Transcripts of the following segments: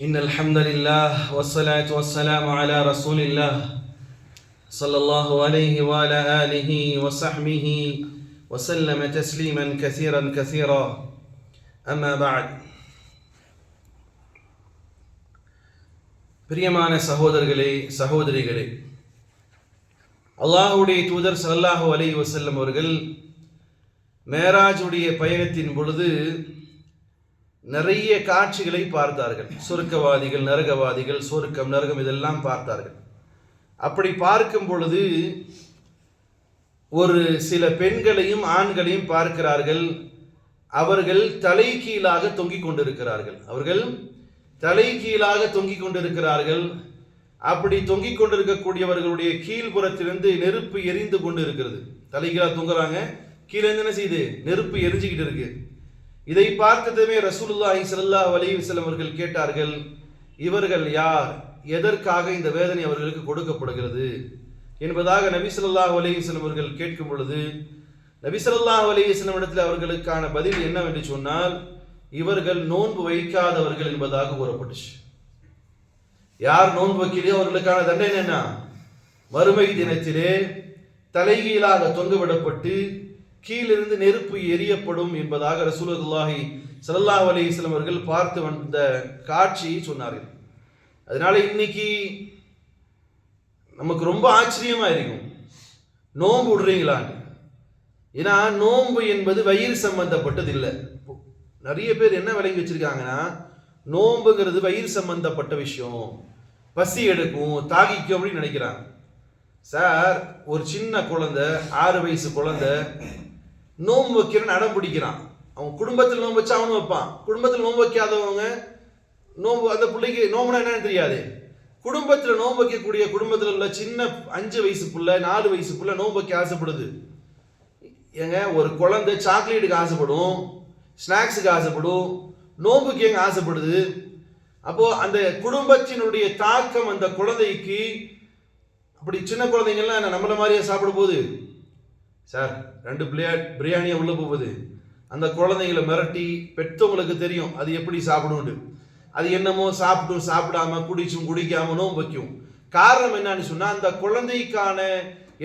إن الحمد لله والصلاة والسلام على رسول الله صلى الله عليه وعلى آله وصحبه وسلم تسليما كثيرا كثيرا أما بعد பிரியமான சகோதரர்களே சகோதரிகளே அல்லாஹுடைய தூதர் ஸல்லல்லாஹு அலைஹி வஸல்லம் அவர்கள் மேராஜுடைய பயணத்தின் பொழுது நிறைய காட்சிகளை பார்த்தார்கள். சொர்க்கவாதிகள் நரகவாதிகள் சொர்க்கம் நரகம் இதெல்லாம் பார்த்தார்கள். அப்படி பார்க்கும் பொழுது ஒரு சில பெண்களையும் ஆண்களையும் பார்க்கிறார்கள். அவர்கள் தலைகீழாக தொங்கிக் கொண்டிருக்கிறார்கள். அவர்கள் தலைகீழாக தொங்கிக் கொண்டிருக்கிறார்கள். அப்படி தொங்கிக் கொண்டிருக்கக்கூடியவர்களுடைய கீழ்புறத்திலிருந்து நெருப்பு எரிந்து கொண்டு இருக்கிறது தலைகீழாக தொங்குறாங்க. கீழே என்ன செய்யுது? நெருப்பு எரிஞ்சுக்கிட்டு இருக்கு. இதை பார்த்ததுமே ரசூலுல்லாஹி ஸல்லல்லாஹு அலைஹி அவர்கள் கேட்டார்கள் இவர்கள் யார்? எதற்காக இந்த வேதனை அவர்களுக்கு கொடுக்கப்படுகிறது? என்பதாக நபி ஸல்லல்லாஹு அலைஹி அவர்கள் கேட்கும் பொழுது நபி ஸல்லல்லாஹு இடத்தில் அவர்களுக்கான பதில் என்னவென்று சொன்னால் இவர்கள் நோன்பு வைக்காதவர்கள் என்பதாக கூறப்பட்டுச்சு. யார் நோன்பு வைக்கலையோ அவர்களுக்கான தண்டனை என்ன? மறுமை தினத்திலே தலைகீழாக தொங்குவிடப்பட்டு கீழிருந்து நெருப்பு எரியப்படும் என்பதாக ரசூலுல்லாஹி ஸல்லல்லாஹு அலைஹி வஸல்லம் அவர்கள் பார்த்து வந்த காட்சியை சொன்னார்கள் அதனால இன்னைக்கு நமக்கு ரொம்ப ஆச்சரியமா இருக்கும் நோன்பு விடுறீங்களான்னு. ஏன்னா நோன்பு என்பது வயிறு சம்பந்தப்பட்டது இல்லை நிறைய பேர் என்ன விளங்கி வச்சிருக்காங்கன்னா நோன்புங்கிறது வயிறு சம்பந்தப்பட்ட விஷயம். பசி எடுக்கும் தாகிக்கும் அப்படின்னு நினைக்கிறாங்க. சார் ஒரு சின்ன குழந்தை ஆறு வயசு குழந்தை நோன்பு வைக்கிறேன்னு அடம் பிடிக்கிறான். அவன் குடும்பத்தில் நோன்பு வச்சா அவனும் வைப்பான். குடும்பத்தில் நோன்பு வைக்காதவங்க நோன்பு அந்த பிள்ளைக்கு நோம்புனா என்னன்னு தெரியாது. குடும்பத்தில் நோன்பு வைக்கக்கூடிய குடும்பத்தில் உள்ள சின்ன அஞ்சு வயசு பிள்ளை நாலு வயசு பிள்ளை நோன்பு வைக்க ஆசைப்படுது. ஏங்க ஒரு குழந்தை சாக்லேட்டுக்கு ஆசைப்படும் ஸ்நாக்ஸுக்கு ஆசைப்படும் நோம்புக்கு எங்க ஆசைப்படுது? அப்போ அந்த குடும்பத்தினுடைய தாக்கம் அந்த குழந்தைக்கு அப்படி சின்ன குழந்தைங்கள்லாம் நம்மள மாதிரியே சாப்பிட போகுது? சார் ரெண்டு பிள்ளையா பிரியாணியை உள்ளே போகுது. அந்த குழந்தைங்களை மிரட்டி பெற்றவங்களுக்கு தெரியும் அது எப்படி சாப்பிடும்னு. அது என்னமோ சாப்பிட்டும் சாப்பிடாம குடிச்சும் குடிக்காம நோம்பு வைக்கும். காரணம் என்னன்னு சொன்னால் அந்த குழந்தைக்கான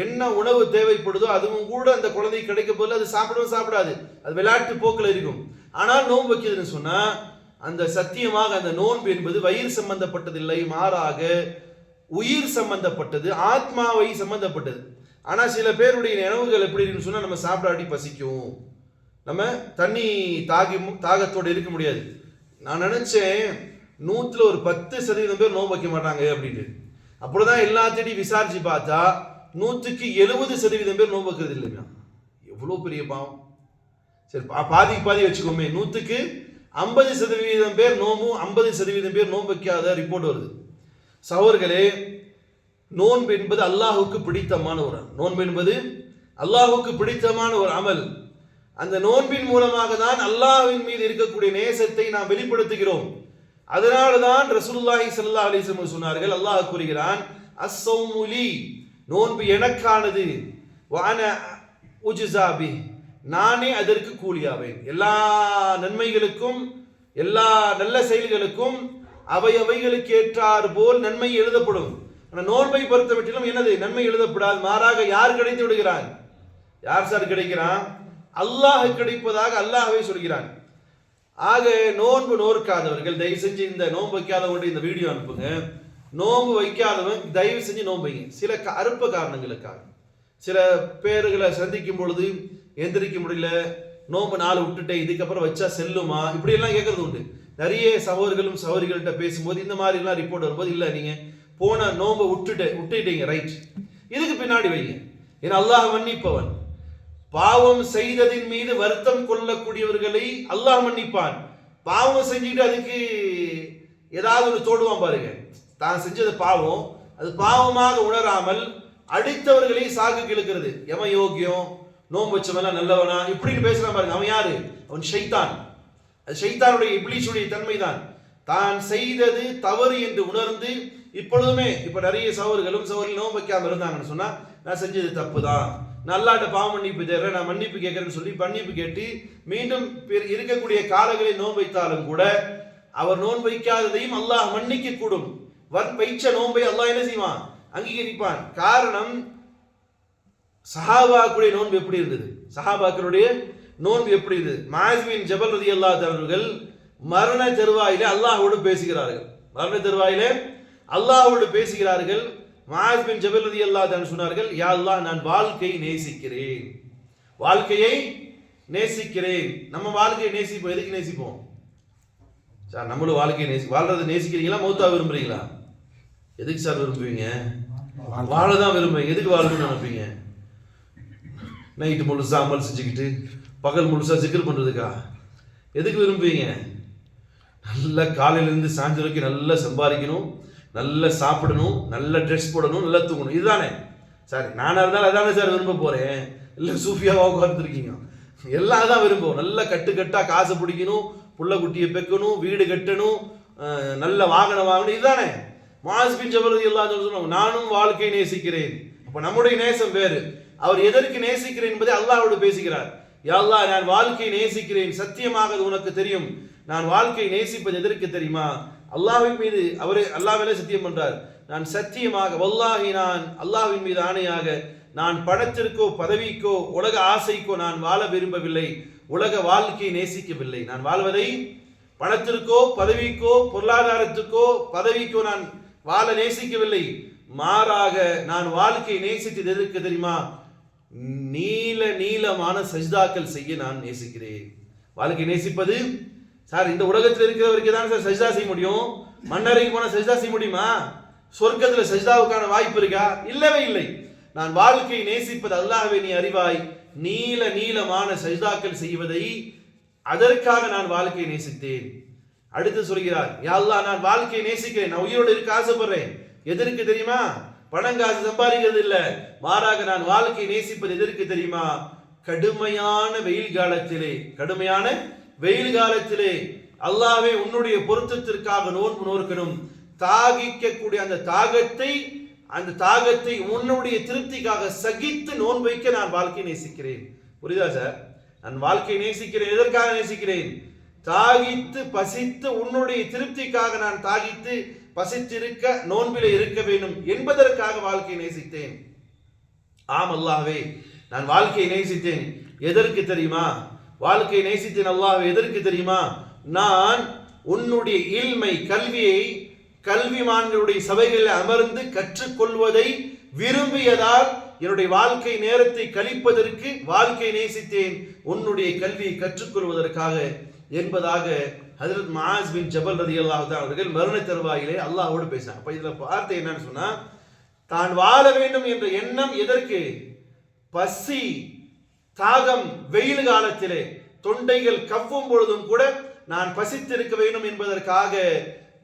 என்ன உணவு தேவைப்படுதோ அதுவும் கூட அந்த குழந்தை கிடைக்க போதில் அது சாப்பிடவும் சாப்பிடாது. அது விளையாட்டு போக்கில் இருக்கும். ஆனால் நோன்பு வைக்கிறதுன்னு சொன்னால் அந்த சத்தியமாக அந்த நோன்பு என்பது வயிறு சம்பந்தப்பட்டதில்லை மாறாக உயிர் சம்பந்தப்பட்டது ஆத்மாவை சம்பந்தப்பட்டது. ஆனால் சில பேருடைய நினைவுகள் எப்படி இருக்குன்னு நம்ம சாப்பிடாட்டி பசிக்கும். நம்ம தண்ணி தாகி தாகத்தோடு இருக்க முடியாது. நான் நினச்சேன் நூற்றில் ஒரு பத்து சதவீதம் பேர் நோன்பு வைக்க மாட்டாங்க அப்படின்னு அப்படிதான் எல்லாத்தையும் விசாரிச்சு பார்த்தா நூற்றுக்கு எழுபது சதவீதம் பேர் நோன்பு வைக்கிறது இல்லைங்க. எவ்வளோ பெரிய பாவம். சரி பா- பாதிக்கு பாதி வச்சுக்கோமே. நூற்றுக்கு ஐம்பது சதவீதம் பேர் நோம்பும் ஐம்பது சதவீதம் பேர் நோன்பு வைக்காத ரிப்போர்ட் வருது. சகோர்களே நோன்பு என்பது அல்லாஹுக்கு பிடித்தமான ஒரு நோன்பு என்பது அல்லாஹுக்கு பிடித்தமான ஒரு அமல். அந்த நோன்பின் மூலமாக தான் அல்லாஹின் மீது இருக்கக்கூடிய நேசத்தை நாம் வெளிப்படுத்துகிறோம். அதனால தான் ரசூலுல்லாஹி ஸல்லல்லாஹு அலைஹி சொன்னார்கள் அல்லாஹ் கூறுகிறான் அஸ்ஸௌமுலி நோன்பு எனக்கானது. வான உஜ்ஸாபி நானே அதற்கு கூலியாவேன். எல்லா நன்மைகளுக்கும் எல்லா நல்ல செயல்களுக்கும் அவை அவைகளுக்கு ஏற்றாறு போல் நன்மை எழுதப்படும். ஆனால் நோன்பை பொறுத்தவற்றிலும் என்னது? நன்மை எழுதப்படாது. மாறாக யார் கிடைத்து விடுகிறான்? யார் சார் கிடைக்கிறான்? அல்லாஹ் கிடைப்பதாக அல்லாஹவே சொல்கிறான். ஆக நோன்பு நோற்காதவர்கள் தயவு செஞ்சு இந்த நோன்பு வைக்காதவங்க இந்த வீடியோ அனுப்புங்க. நோன்பு வைக்காதவன் தயவு செஞ்சு நோன்பைங்க சில க- அற்ப காரணங்களுக்காக. சில பேர்களை சந்திக்கும் பொழுது எந்திரிக்க முடியல நோன்பு நாள் விட்டுட்டேன் இதுக்கப்புறம் வச்சா செல்லுமா? இப்படியெல்லாம் கேட்கறது உண்டு. நிறைய சகோதரர்களும் சகோதரிகள்கிட்ட பேசும்போது இந்த மாதிரிலாம் ரிப்போர்ட் வரும்போது இல்லை நீங்கள் போன நோன்பை விட்டுட்டு விட்டுட்டீங்க ரைட் இதுக்கு பின்னாடி வைங்க. ஏன்னா அல்லாஹ் மன்னிப்பவன். பாவம் செய்ததின் மீது வருத்தம் கொள்ளக்கூடியவர்களை அல்லாஹ் மன்னிப்பான். பாவம் செஞ்சுட்டு அதுக்கு ஏதாவது ஒரு தோடுவான் பாருங்க தான் செஞ்சது பாவம். அது பாவமாக உணராமல் அடித்தவர்களை சாக்கு கிழக்கிறது. எவன் யோக்கியம் நோன்பு வச்சவனா நல்லவனா? இப்படின்னு பேசுறான் பாருங்க அவன் யாரு? அவன் ஷைத்தான். அது ஷைத்தானுடைய இப்ளீஷுடைய தன்மை தான் தான் செய்தது தவறு என்று உணர்ந்து இப்பொழுதுமே இப்ப நிறைய சவர்களும் சவர்கள் நோன்பு வைக்காம இருந்தாங்கன்னு சொன்னா நான் செஞ்சது தப்பு தான் நல்லாட்ட பாவ மன்னிப்பு தேடுறேன் நான் மன்னிப்பு கேட்கறேன்னு சொல்லி மன்னிப்பு கேட்டு மீண்டும் இருக்கக்கூடிய காலங்களில் நோன்பு வைத்தாலும் கூட அவர் நோன்பு வைக்காததையும் அல்லாஹ் மன்னிக்க கூடும் வர் வைச்ச நோன்பை அல்லாஹ் என்ன செய்வான்? அங்கீகரிப்பான். காரணம் சஹாபாக்குடைய நோன்பு எப்படி இருந்தது? சஹாபாக்களுடைய நோன்பு எப்படி இருந்தது? மாஸ்மின் ஜபல் ரதி அல்லாதவர்கள் மரண தருவாயிலே அல்லாஹோடு பேசுகிறார்கள். மரண தருவாயிலே அல்லாஹோடு பேசுகிறார்கள். மாஸ்பின் ஜபல் ரதி அல்லா சொன்னார்கள் யா அல்லாஹ் நான் வாழ்க்கையை நேசிக்கிறேன். வாழ்க்கையை நேசிக்கிறேன். நம்ம வாழ்க்கையை நேசிப்போம். எதுக்கு நேசிப்போம்? சார் நம்மளும் வாழ்க்கையை நேசி வாழ்றதை நேசிக்கிறீங்களா? மௌத்தா விரும்புறீங்களா? எதுக்கு சார் விரும்புவீங்க? வாழ தான் விரும்புவீங்க எதுக்கு வாழணும்னு நினைப்பீங்க? நைட்டு முழுசா அமல் செஞ்சுக்கிட்டு பகல் முழுசா சிக்கர் பண்ணுறதுக்கா எதுக்கு விரும்புவீங்க? நல்ல காலையிலேருந்து சாயந்தரம் வரைக்கும் நல்லா சம்பாதிக்கணும் நல்லா சாப்பிடணும் நல்ல ட்ரெஸ் போடணும் நல்லா தூங்கணும். இதுதானே? சார் நானாக இருந்தாலும் அதானே சார் விரும்ப போகிறேன் இல்லை சூஃபியாவாக உட்காந்துருக்கீங்க எல்லாம் தான் விரும்புவோம் நல்லா கட்டுக்கட்டாக காசு பிடிக்கணும் புள்ள குட்டியை பெக்கணும் வீடு கட்டணும் நல்ல வாகனம் வாங்கணும். இதுதானே? மாஸ்பின் ஜபரதி எல்லாம் சொல்லுவாங்க நானும் வாழ்க்கையை நேசிக்கிறேன். அப்போ நம்முடைய நேசம் வேறு. அவர் எதற்கு நேசிக்கிறேன் என்பதை அல்லாஹ்வோடு பேசுகிறார். யாழ்லா நான் வாழ்க்கையை நேசிக்கிறேன். சத்தியமாக உனக்கு தெரியும். நான் வாழ்க்கையை நேசிப்பது எதற்கு தெரியுமா? அல்லாஹின் மீது அவரே அல்லாவிலே சத்தியம் பண்றார். நான் சத்தியமாக வல்லாஹி நான் அல்லாஹ்வின் மீது ஆணையாக நான் பணத்திற்கோ பதவிக்கோ உலக ஆசைக்கோ நான் வாழ விரும்பவில்லை. உலக வாழ்க்கையை நேசிக்கவில்லை. நான் வாழ்வதை பணத்திற்கோ பதவிக்கோ பொருளாதாரத்துக்கோ பதவிக்கோ நான் வாழ நேசிக்கவில்லை. மாறாக நான் வாழ்க்கையை நேசித்தது எதற்கு தெரியுமா? நீல நீளமான சஜிதாக்கள் செய்ய நான் நேசிக்கிறேன். வாழ்க்கை நேசிப்பது? சார் இந்த உலகத்தில் இருக்கிறவருக்கு தான் சார் சஜிதா செய்ய முடியும்? மன்னரைக்கு போனால் சஜிதா செய்ய முடியுமா? சொர்க்கத்தில் சஜிதாவுக்கான வாய்ப்பு இருக்கா? இல்லவே இல்லை. நான் வாழ்க்கையை நேசிப்பது அல்லாஹவே நீ அறிவாய். நீல நீளமான சஜிதாக்கள் செய்வதை அதற்காக நான் வாழ்க்கையை நேசித்தேன். அடுத்து சொல்கிறார் யா நான் வாழ்க்கையை நேசிக்கிறேன். நான் உயிரோடு இருக்க ஆசைப்படுறேன். எதற்கு தெரியுமா? பணம் காசு சம்பாதிக்கிறது இல்ல. மாறாக நான் வாழ்க்கையை நேசிப்பது எதற்கு தெரியுமா? கடுமையான வெயில் காலத்திலே கடுமையான வெயில் காலத்திலே அல்லாவே உன்னுடைய பொருத்தத்திற்காக நோன்பு நோக்கணும் தாகிக்கக்கூடிய அந்த தாகத்தை அந்த தாகத்தை உன்னுடைய திருப்திக்காக சகித்து நோன்பு வைக்க நான் வாழ்க்கையை நேசிக்கிறேன். புரியுதா சார்? நான் வாழ்க்கையை நேசிக்கிறேன் எதற்காக நேசிக்கிறேன்? தாகித்து பசித்து உன்னுடைய திருப்திக்காக நான் தாகித்து பசித்திருக்க நோன்பிலே இருக்க வேண்டும் என்பதற்காக வாழ்க்கையை நேசித்தேன். ஆம் அல்லாவே நான் வாழ்க்கையை நேசித்தேன். எதற்கு தெரியுமா? வாழ்க்கையை நேசித்தேன் அல்லாவே எதற்கு தெரியுமா? நான் உன்னுடைய இல்மை கல்வியை கல்விமான்களுடைய சபைகளில் அமர்ந்து கற்றுக்கொள்வதை விரும்பியதால் என்னுடைய வாழ்க்கை நேரத்தை கழிப்பதற்கு வாழ்க்கை நேசித்தேன். உன்னுடைய கல்வியை கற்றுக்கொள்வதற்காக என்பதாக ஹசரத் மாஸ் பின் ஜபல் ரதி அவர்கள் மரண தருவாயிலே அல்லாஹோடு பேசினார். அப்ப இதுல வார்த்தை என்னன்னு சொன்னா தான் வாழ வேண்டும் என்ற எண்ணம் எதற்கு? பசி தாகம் வெயில் காலத்திலே தொண்டைகள் கவ்வும் பொழுதும் கூட நான் பசித்திருக்க வேண்டும் என்பதற்காக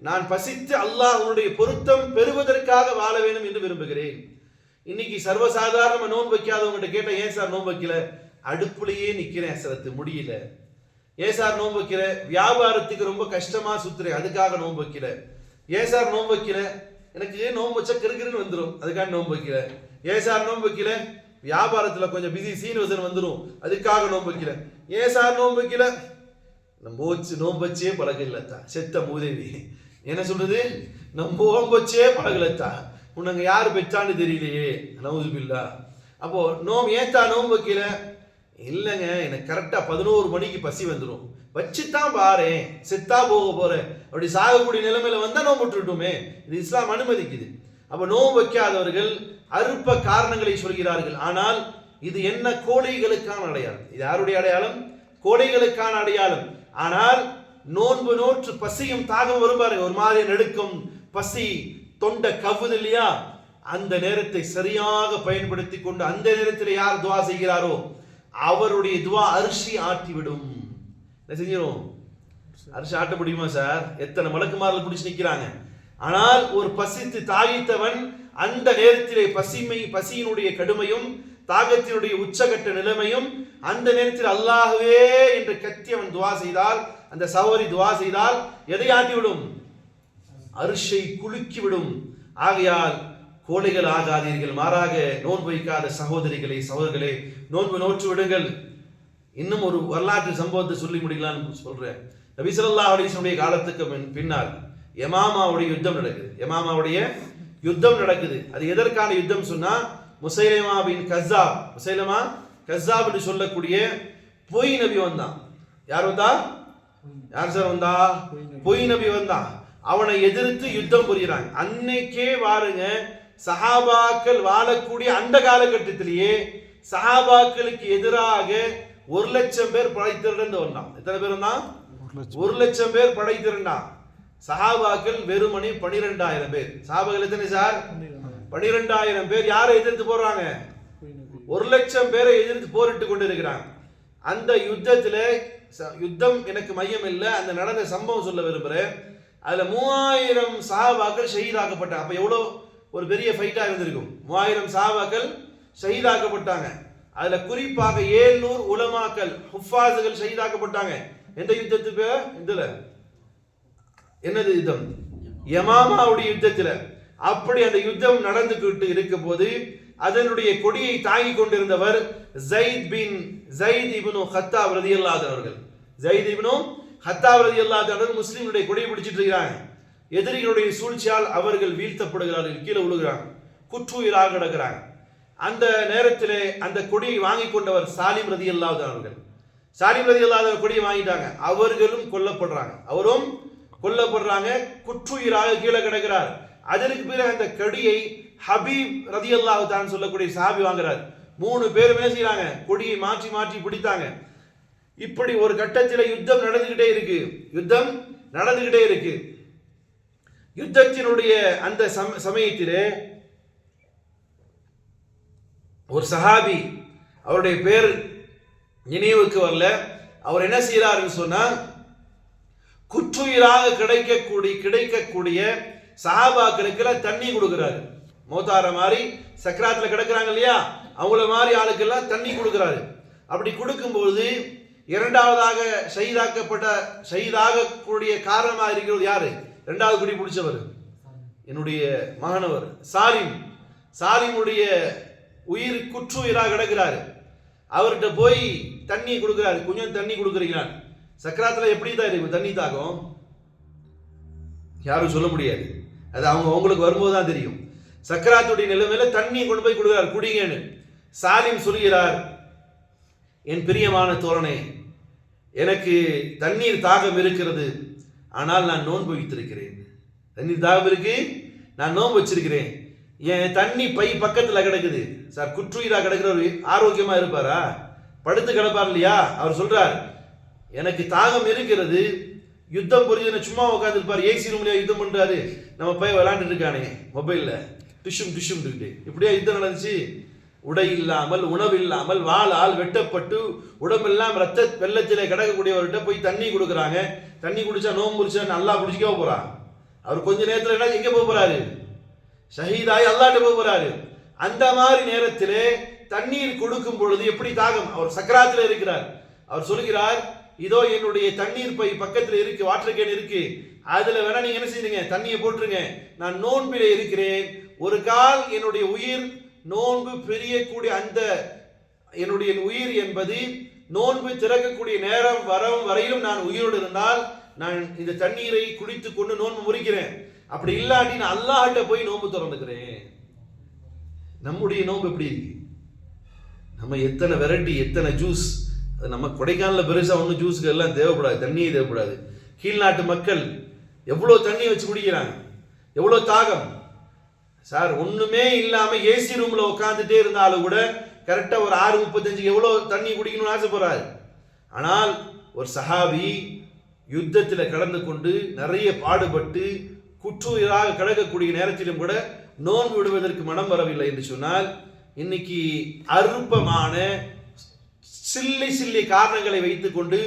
நான் பசித்து அல்லாஹ் பொருத்தம் பெறுவதற்காக வாழ வேண்டும் என்று விரும்புகிறேன். இன்னைக்கு சர்வசாதாரண நோன்பு வைக்காதவங்ககிட்ட கேட்டேன் ஏன் சார் நோன்பு வைக்கல? அடுப்புலயே நிக்கிறேன் சரத்து முடியல. ஏசார் சார் நோன்பு வைக்கிற வியாபாரத்துக்கு ரொம்ப கஷ்டமா சுத்துறேன் அதுக்காக நோன்பு வைக்கிற. ஏசார் சார் நோன்பு வைக்கிற எனக்கு நோன்பு வச்சா கிறுகிறுன்னு வந்துடும் அதுக்காக நோன்பு வைக்கிற. ஏசார் சார் நோன்பு வைக்கல வியாபாரத்துல கொஞ்சம் பிஸி சீனிவசன் வந்துடும் அதுக்காக நோன்பு வைக்கல ஏசார் சார் நோன்பு வைக்கல நம்ம வச்சு நோன்பு வச்சே பழகலத்தா செத்த மூதேவி. என்ன சொல்றது? நம்ம நோன்பு வச்சே பழகலத்தா. உன்னங்க யார் பெற்றான்னு தெரியலையே நவுதுபில்லா. அப்போ நோம் ஏத்தா நோன்பு வைக்கல இல்லைங்க எனக்கு கரெக்டாக பதினோரு மணிக்கு பசி வந்துடும் வச்சுத்தான் பாரேன். செத்தா போக போகிறேன் அப்படி சாகக்கூடிய நிலைமையில வந்தால் நோம்பு விட்டுட்டுமே. இது இஸ்லாம் அனுமதிக்குது. அப்போ நோம்பு வைக்காதவர்கள் அற்ப காரணங்களை சொல்கிறார்கள். ஆனால் இது என்ன கோடைகளுக்கான அடையாளம்? இது யாருடைய அடையாளம்? கோடைகளுக்கான அடையாளம். ஆனால் நோன்பு நோற்று பசியும் தாகம் வரும் பாருங்க. ஒரு மாதிரி நெடுக்கும் பசி தொண்டை கவுது இல்லையா? அந்த நேரத்தை சரியாக பயன்படுத்தி கொண்டு அந்த நேரத்தில் யார் துவா செய்கிறாரோ? அவருடைய துவா அரிசி ஆட்டிவிடும். என்ன செஞ்சிடும் அரிசி ஆட்ட முடியுமா சார்? எத்தனை மலக்குமாரில் பிடிச்சு நிக்கிறாங்க. ஆனால் ஒரு பசித்து தாகித்தவன் அந்த நேரத்திலே பசிமை பசியினுடைய கடுமையும் தாகத்தினுடைய உச்சகட்ட நிலைமையும் அந்த நேரத்தில் அல்லாகவே என்று கத்தி அவன் துவா செய்தால் அந்த சகோதரி துவா செய்தால் எதை ஆட்டிவிடும்? அரிசை குலுக்கிவிடும். ஆகையால் கோழைகள் ஆகாதீர்கள். மாறாக நோன்பு வைக்காத சகோதரிகளே சகோதரிகளே நோன்பு நோற்று விடுங்கள். இன்னும் ஒரு வரலாற்று சம்பவத்தை சொல்லி முடிக்கலாம்னு சொல்றேன். நபிசல்லா ஸல்லல்லாஹு காலத்துக்கு பின்- பின்னால் யமாமாவுடைய யுத்தம் நடக்குது. யமாமாவுடைய யுத்தம் நடக்குது. அது எதற்கான யுத்தம் சொன்னா முசைலமா பின் கஸாப். முசைலமா கஸாப் என்று சொல்லக்கூடிய பொய் நபி வந்தான். யார் வந்தா? யார் சார் வந்தா? பொய் நபி வந்தான். அவனை எதிர்த்து யுத்தம் புரியுறாங்க அன்னைக்கே வாருங்க சஹாபாக்கள் வாழக்கூடிய அந்த காலகட்டத்திலேயே சஹாபாக்களுக்கு எதிராக ஒரு லட்சம் பேர் படை திரண்டு வந்தான். எத்தனை பேர் வந்தான்? ஒரு லட்சம். பேர் படை திரண்டான். சஹாபாக்கள் வெறுமனே பனிரெண்டாயிரம் பேர். சஹாபாக்கள் எத்தனை சார்? பனிரெண்டாயிரம். பேர். யாரை எதிர்த்து போறாங்க ஒரு லட்சம் பேரை எதிர்த்து போரிட்டு கொண்டு இருக்கிறாங்க அந்த யுத்தத்துல யுத்தம் எனக்கு மையம் இல்லை. அந்த நடந்த சம்பவம் சொல்ல விரும்புறேன். அதுல மூவாயிரம் சஹாபாக்கள் ஷஹீதாக்கப்பட்டாங்க. அப்ப எவ்வளோ ஒரு பெரிய ஃபைட்டாக இருந்திருக்கும். மூவாயிரம் சாபாக்கள் ஷஹீதாக்கப்பட்டாங்க. அதில் குறிப்பாக ஏழ்நூறு உலமாக்கள் ஹுஃபாசுகள் ஷஹீதாக்கப்பட்டாங்க. எந்த யுத்தத்து பேர் என்னது யுத்தம்? யமாமாவுடைய யுத்தத்தில். அப்படி அந்த யுத்தம் நடந்துகிட்டு இருக்கும்போது அதனுடைய கொடியை தாங்கி கொண்டிருந்தவர் ஜைத் பின் ஜைத் இபனு ஹத்தா ரதியல்லாஹு அல்லாதவர்கள் ஜைத் இபனும் ஹத்தா ரதியல்லாஹு அல்லாதவர்கள் முஸ்லீம்களுடைய கொடியை பிடிச்சிட்டு இருக்கிறாங்க. எதிரிகளுடைய சூழ்ச்சியால் அவர்கள் வீழ்த்தப்படுகிறார்கள் கீழே விழுகிறாங்க. குற்றுயிராக கிடக்கிறாங்க. அந்த நேரத்திலே அந்த கொடியை வாங்கி கொண்டவர் சாலிம் ரதியல்லாஹு அவர்கள். சாலிம் ரதியல்லாஹு கொடியை வாங்கிட்டாங்க. அவர்களும் கொல்லப்படுறாங்க. அவரும் கொல்லப்படுறாங்க. குற்றுயிராக கீழே கிடக்கிறார். அதற்கு பிறகு அந்த கொடியை ஹபீப் ரதி தான் சொல்லக்கூடிய சாபி வாங்குறார். மூணு பேருமே செய்யறாங்க கொடியை மாற்றி மாற்றி பிடித்தாங்க. இப்படி ஒரு கட்டத்தில் யுத்தம் நடந்துகிட்டே இருக்கு. யுத்தம் நடந்துகிட்டே இருக்கு. யுத்தத்தினுடைய அந்த சம சமயத்திலே ஒரு சஹாபி அவருடைய பேர் நினைவுக்கு வரல. அவர் என்ன செய்யறாருன்னு சொன்னா குற்றுயிராக கிடைக்கக்கூடிய கிடைக்கக்கூடிய சஹாபாக்களுக்கெல்லாம் தண்ணி கொடுக்குறாரு. மோத்தார மாதிரி சக்கராத்துல கிடக்குறாங்க இல்லையா? அவங்கள மாதிரி ஆளுக்கெல்லாம் தண்ணி கொடுக்குறாரு. அப்படி கொடுக்கும்போது இரண்டாவதாக செய்தாக்கப்பட்ட செய்தாகக்கூடிய காரணமாக இருக்கிறது யாரு? ரெண்டாவது குடி பிடிச்சவர். என்னுடைய மகனவர் சாலிம். சாலிமுடைய உயிர் குற்றுயிராக கிடக்கிறாரு. அவர்கிட்ட போய் தண்ணி கொடுக்குறாரு. கொஞ்சம் தண்ணி கொடுக்குறீங்களா சக்கராத்தில் எப்படி தான் இருக்கு? தண்ணி தாகம்? யாரும் சொல்ல முடியாது. அது அவங்க அவங்களுக்கு வரும்போது தான் தெரியும். சக்கராத்துடைய நிலைமையில தண்ணி கொண்டு போய் கொடுக்குறார். குடிங்கன்னு. சாலிம் சொல்கிறார் என் பிரியமான தோழனே எனக்கு தண்ணீர் தாகம் இருக்கிறது. ஆனால் நான் நோன்பு வைத்திருக்கிறேன். தண்ணீர் தாகம் இருக்கு? நான் நோன்பு வச்சிருக்கிறேன். என் தண்ணி பை பக்கத்தில் கிடக்குது. சார் குற்றுயிரா கிடக்கிறவர் ஆரோக்கியமாக இருப்பாரா? படுத்து கிடப்பார் இல்லையா? அவர் சொல்றார் எனக்கு தாகம் இருக்கிறது. யுத்தம் புரியுதுன்னு சும்மா உட்காந்துருப்பார் ஏசி ரூம்லயே யுத்தம் பண்றாரு. நம்ம பையன் விளாண்டுட்டு இருக்கானே மொபைல்ல டிஷும் டிஷும் இப்படியா யுத்தம் நடந்துச்சு? உடை இல்லாமல் உணவு இல்லாமல் வாளால் வெட்டப்பட்டு உடம்பெல்லாம் ரத்த வெள்ளத்திலே கிடக்கக்கூடியவர்கிட்ட போய் தண்ணி கொடுக்குறாங்க. தண்ணி குடிச்சா நோம்பு குடிச்சா நல்லா குடிச்சிக்கோ போகிறான் அவர் கொஞ்ச நேரத்தில் என்ன எங்க போக போகிறாரு ஷஹீதாய் அல்லாட்ட போக போகிறாரு அந்த மாதிரி நேரத்திலே தண்ணீர் கொடுக்கும் பொழுது எப்படி தாகம்? அவர் சக்கராத்தில் இருக்கிறார். அவர் சொல்கிறார் இதோ என்னுடைய தண்ணீர் பை பக்கத்தில் இருக்கு வாட்டர் கேன் இருக்கு. அதுல வேணா நீங்க என்ன செய்யுங்க? தண்ணியை போட்டுருங்க. நான் நோன்பிலே இருக்கிறேன். ஒரு கால் என்னுடைய உயிர் நோன்பு பிரியக்கூடிய அந்த என்னுடைய உயிர் என்பது நோன்பு திறக்கக்கூடிய நேரம் வரும் வரையிலும் நான் உயிரோடு இருந்தால் நான் இந்த தண்ணீரை குடித்து கொண்டு நோன்பு முறிக்கிறேன். அப்படி இல்லாட்டி நான் அல்லாஹ்ட்ட போய் நோன்பு திறந்துக்கிறேன். நம்முடைய நோன்பு எப்படி இருக்கு? நம்ம எத்தனை வெரைட்டி எத்தனை ஜூஸ் அது நம்ம கொடைக்கானல பெருசா ஒன்றும் ஜூஸ்க்கு எல்லாம் தேவைப்படாது தண்ணியே தேவைப்படாது. கீழ்நாட்டு மக்கள் எவ்வளோ தண்ணி வச்சு குடிக்கிறாங்க? எவ்வளோ தாகம்? சார் ஒண்ணுமே இல்லாம ஏசி ரூம்ல உட்காந்துட்டே இருந்தாலும் கூட கரெக்டா ஒரு ஆறு முப்பத்தஞ்சு எவ்வளோ தண்ணி குடிக்கணும்னு ஆசைப்படுறாரு. ஆனால் ஒரு சஹாபி யுத்தத்தில் கலந்து கொண்டு நிறைய பாடுபட்டு குற்றுயிராக கிடக்கக்கூடிய நேரத்திலும் கூட நோன்பு விடுவதற்கு மனம் வரவில்லை என்று சொன்னால் இன்னைக்கு அற்பமான சில்லி சில்லி காரணங்களை வைத்துக்கொண்டு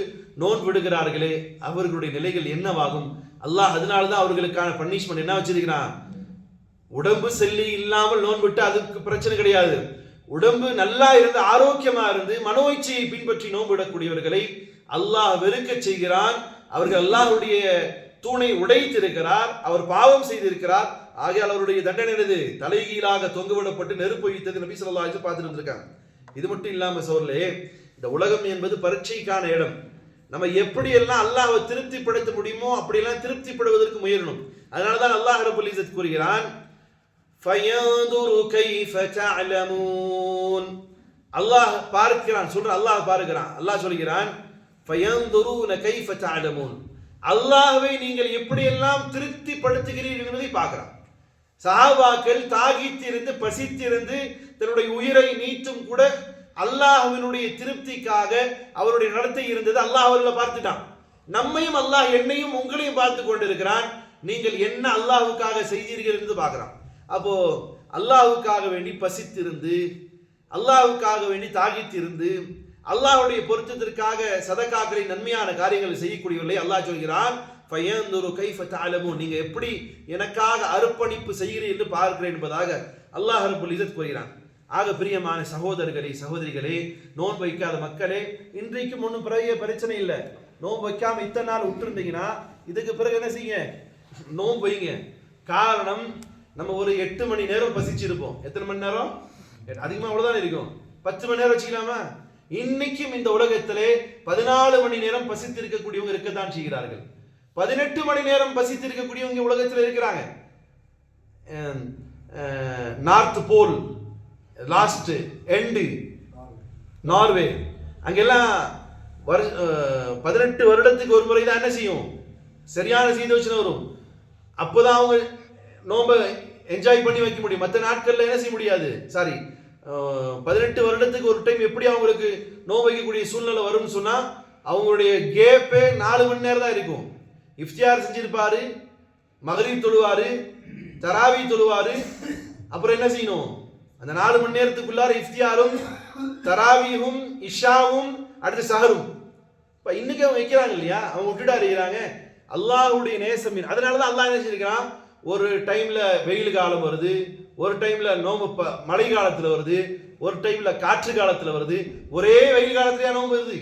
நோன்பு விடுகிறார்களே அவர்களுடைய நிலைகள் என்னவாகும்? அல்லாஹ் அதனால தான் அவர்களுக்கான பனிஷ்மெண்ட் என்ன வச்சிருக்கிறான்? உடம்பு செல்லி இல்லாமல் நோன்பிட்டு அதுக்கு பிரச்சனை கிடையாது. உடம்பு நல்லா இருந்து ஆரோக்கியமா இருந்து மனோச்சியை பின்பற்றி நோன்பிடக்கூடியவர்களை அல்லாஹ் வெறுக்க செய்கிறான். அவர்கள் அல்லாஹுடைய தூணை உடைத்திருக்கிறார். அவர் பாவம் செய்திருக்கிறார். ஆகையால் அவருடைய தண்டனை தலைகீழாக தொங்குவிடப்பட்டு நெருப்பு வைத்தது நபி சொல்லா பார்த்துட்டு இருந்திருக்காங்க இது மட்டும் இல்லாம சோர்லே இந்த உலகம் என்பது பரீட்சைக்கான இடம். நம்ம எப்படியெல்லாம் அல்லாஹை திருப்திப்படுத்த முடியுமோ அப்படியெல்லாம் திருப்திப்படுவதற்கு முயறணும். அதனால தான் அல்லாஹ் ரபுல் கூறுகிறான் ஃபயந்துரு கைஃப தஅலமூன் அல்லாஹ் பார்க்கிறான் சொல்ற அல்லாஹ் பார்க்கிறான். அல்லாஹ் சொல்கிறான் ஃபயந்துருன கைஃப தஅலமூன். அல்லாஹ்வை நீங்கள் எப்படியெல்லாம் திருப்தி திருப்திப்படுத்துகிறீர்கள் என்பதை பார்க்கிறான். சஹாபாக்கள் தாகித்திருந்து பசித்திருந்து தன்னுடைய உயிரை நீத்தும் கூட அல்லாஹ்வினுடைய திருப்திக்காக அவருடைய நடத்தை இருந்தது. அல்லாஹ் அவர்களை பார்த்துட்டான். நம்மையும் அல்லாஹ் என்னையும் உங்களையும் பார்த்து கொண்டிருக்கிறான். நீங்கள் என்ன அல்லாஹுக்காக செய்தீர்கள் என்று பார்க்கிறான். அப்போ அல்லாஹ்வுக்காக வேண்டி பசித்திருந்து அல்லாவுக்காக வேண்டி தாகித்திருந்து அல்லாஹுடைய பொருத்தத்திற்காக சதகாக்களை நன்மையான காரியங்களை செய்யக்கூடியவர்களை அல்லாஹ் சொல்கிறான் ஃபயந்துரு கைஃப தஅலமூன். நீங்கள் எப்படி எனக்காக அர்ப்பணிப்பு செய்கிறீர்கள் என்று பார்க்கிறேன் என்பதாக அல்லாஹ் ரப்பல் கூறுகிறான். ஆக பிரியமான சகோதரர்களே சகோதரிகளே நோன்பு வைக்காத மக்களே இன்றைக்கும் ஒன்றும் பிறகு பிரச்சனை இல்லை. நோன்பு வைக்காமல் இத்தனை நாள் விட்டுருந்தீங்கன்னா இதுக்கு பிறகு என்ன செய்யுங்க? நோன்பு வைங்க. காரணம் நம்ம ஒரு எட்டு மணி நேரம் பசிச்சிருப்போம். எத்தனை மணி நேரம்? அதிகமாக அவ்வளோதான் இருக்கும். பத்து மணி நேரம் வச்சுக்கலாமா? இன்னைக்கும் இந்த உலகத்திலே பதினாலு மணி நேரம் பசித்து இருக்கக்கூடியவங்க இருக்கத்தான் செய்கிறார்கள். பதினெட்டு மணி நேரம் பசித்து இருக்கக்கூடியவங்க உலகத்தில் இருக்கிறாங்க. North pole last end Norway. அங்கெல்லாம் வரு பதினெட்டு வருடத்துக்கு ஒரு முறை தான் என்ன செய்யும்? சரியான சீதோஷனம் வரும். அப்போதான் அவங்க நோம்பை என்ஜாய் பண்ணி வைக்க முடியும். மற்ற நாட்களில் என்ன செய்ய முடியாது? சாரி பதினெட்டு வருடத்துக்கு ஒரு டைம் எப்படி அவங்களுக்கு நோய் வைக்கக்கூடிய சூழ்நிலை வரும்னு சொன்னால் அவங்களுடைய கேப்பே நாலு மணி நேரம் தான் இருக்கும். இஃப்தியார் செஞ்சிருப்பாரு மகரீப் தொழுவார் தராவி தொழுவார் அப்புறம் என்ன செய்யணும்? அந்த நாலு மணி நேரத்துக்குள்ளார இஃப்தியாரும் தராவியும் இஷாவும் அடுத்து சஹரும். இப்போ இன்றைக்கி அவங்க வைக்கிறாங்க இல்லையா? அவங்க விட்டுட்டா இருக்கிறாங்க அல்லாஹ்வுடைய நேசம் அதனால தான் அல்லாஹ் என்ன செஞ்சிருக்கிறான்? ஒரு டைமில் வெயில் காலம் வருது ஒரு டைமில் நோம்பு ப மழை காலத்தில் வருது ஒரு டைமில் காற்று காலத்தில் வருது ஒரே வெயில் காலத்திலேயே நோம்பு வருது?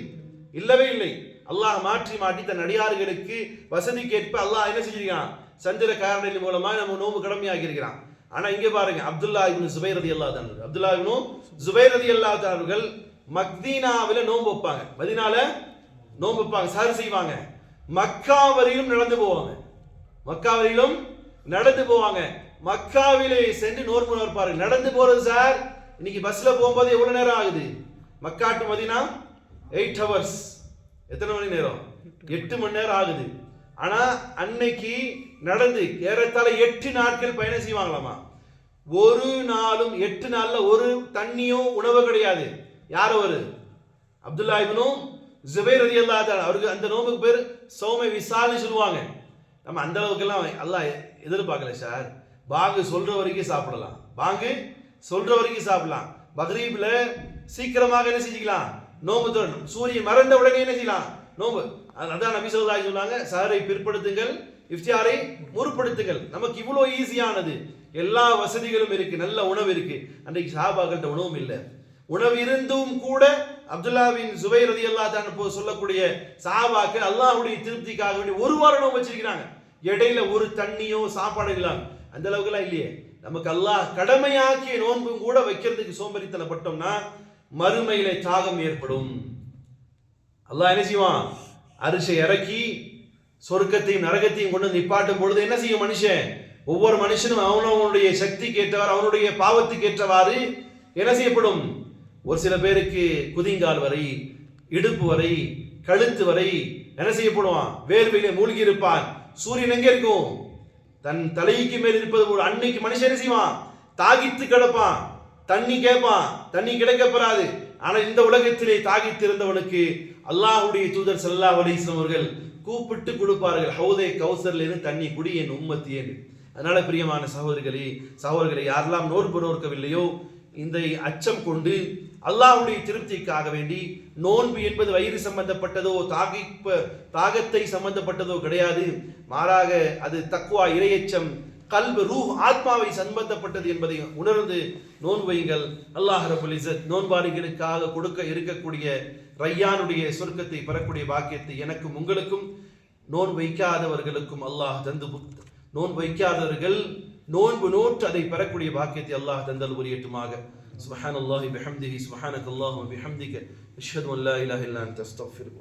இல்லவே இல்லை. அல்லாஹ் மாற்றி மாற்றி தன் அடியார்களுக்கு வசதிக்கேற்ப அல்லாஹ் என்ன செஞ்சிருக்கான்? சந்திர காரணிகள் மூலமாக நம்ம நோம்பு கடமையாக இருக்கிறான். ஆனால் இங்கே பாருங்க அப்துல்லா இப்னு சுபைர் ரதி அல்லா அப்துல்லா இப்னு சுபைர் ரதி அல்லா அவர்கள் மக்தீனாவில் நோன்பு வைப்பாங்க. மதினால நோன்பு வைப்பாங்க சார் செய்வாங்க. மக்கா வரையிலும் நடந்து போவாங்க. மக்கா வரையிலும் நடந்து போவாங்க. மக்காவிலே சென்று நோர்மு நோற்பார்கள். நடந்து போறது சார் இன்னைக்கு பஸ்ல போகும்போது எவ்வளவு நேரம் ஆகுது? Mecca to Medina eight hours எத்தனை மணி நேரம்? எட்டு மணி நேரம் ஆகுது. ஆனா அன்னைக்கு நடந்து ஏறத்தாழ எட்டு நாட்கள் பயணம் செய்வாங்களாமா? ஒரு நாளும் எட்டு நாள்ல ஒரு தண்ணியோ உணவு கிடையாது. யார் அவரு? அப்துல்லா இப்னும் ஜுபைர் ரதி அல்லா அவருக்கு அந்த நோம்புக்கு பேர் சௌமை விசால்னு சொல்லுவாங்க. நம்ம அந்த அளவுக்கெல்லாம் எல்லாம் எதிர்பார்க்கல சார். பாங்கு சொல்ற வரைக்கும் சாப்பிடலாம். பாங்கு சொல்ற வரைக்கும் சாப்பிடலாம். பக்ரீப்ல சீக்கிரமாக என்ன செஞ்சுக்கலாம்? நோம்பு தொடரும் சூரியன் மறைந்த உடனே என்ன செய்யலாம்? நோம்பு அதான் நபி சொல்லாஹி சொன்னாங்க சாரை பிற்படுத்துங்கள் இஃப்தியாரை முற்படுத்துங்கள். நமக்கு இவ்வளோ ஈஸியானது எல்லா வசதிகளும் இருக்கு நல்ல உணவு இருக்கு. அன்றைக்கு சாபாக்கள்கிட்ட உணவும் இல்லை. உணவு இருந்தும் கூட அப்துல்லாவின் சுவை ரதி அல்லா தான் சொல்லக்கூடிய சாபாக்கு அல்லாஹுடைய திருப்திக்காக வேண்டி ஒரு வாரம் நோம்பு வச்சிருக்கிறாங்க. இடையில ஒரு தண்ணியோ சாப்பாடு இல்லாம. அந்த அளவுக்குலாம் இல்லையே. நமக்கு அல்லாஹ் கடமையாக்கிய நோன்பும் கூட வைக்கிறதுக்கு சோம்பேறித்தனப்பட்டோம்னா மறுமையில தாகம் ஏற்படும். அல்லாஹ் என்ன செய்வான்? அரிசை இறக்கி சொர்க்கத்தையும் நரகத்தையும் கொண்டு வந்து நிப்பாட்டும் பொழுது என்ன செய்யும் மனுஷன்? ஒவ்வொரு மனுஷனும் அவனவனுடைய சக்திக்கு ஏற்றவாறு அவனுடைய பாவத்துக்கு ஏற்றவாறு என்ன செய்யப்படும்? ஒரு சில பேருக்கு குதிங்கால் வரை இடுப்பு வரை கழுத்து வரை என்ன செய்யப்படுவான்? வேர்வையில மூழ்கி இருப்பான் சூரியன் எங்கே இருக்கும்? தன் தலைக்கு மேல் இருப்பது ஒரு அன்னைக்கு மனுஷன் என்ன செய்வான்? தாகித்து கிடப்பான். தண்ணி கேட்பான். தண்ணி கிடைக்கப்படாது ஆனால் இந்த உலகத்திலே தாகித்திருந்தவனுக்கு அல்லாஹுடைய தூதர் செல்லா அலைஹி அவர்கள் கூப்பிட்டு கொடுப்பார்கள். ஹவுதே கௌசர்ல இருந்து தண்ணி குடி என் உம்மத்தி அதனால பிரியமான சகோதரிகளே சகோதரிகளை யாரெல்லாம் நோன்பு நோர்க்கவில்லையோ இந்த அச்சம் கொண்டு அல்லாஹுடைய திருப்திக்காக வேண்டி நோன்பு என்பது வயிறு சம்பந்தப்பட்டதோ தாகிப்ப தாகத்தை சம்பந்தப்பட்டதோ கிடையாது. மாறாக அது தக்குவா இரையச்சம் கல்வி ரூ ஆத்மாவை சம்பந்தப்பட்டது என்பதை உணர்ந்து நோன்பைகள் அல்லாஹ் ரபுல் இஸ்ஸத் நோன்பாளிகளுக்காக கொடுக்க இருக்கக்கூடிய ரையானுடைய சொர்க்கத்தை பெறக்கூடிய பாக்கியத்தை எனக்கும் உங்களுக்கும் நோன் வைக்காதவர்களுக்கும் அல்லாஹ் தந்து நோன் நோன்பு வைக்காதவர்கள் நோன்பு நோற்று அதை பெறக்கூடிய பாக்கியத்தை அல்லாஹ் தந்தல் புரியட்டுமாக. سبحان الله بحمده سبحانك الله وبحمدك أشهد أن لا إله إلا أنت أستغفرك.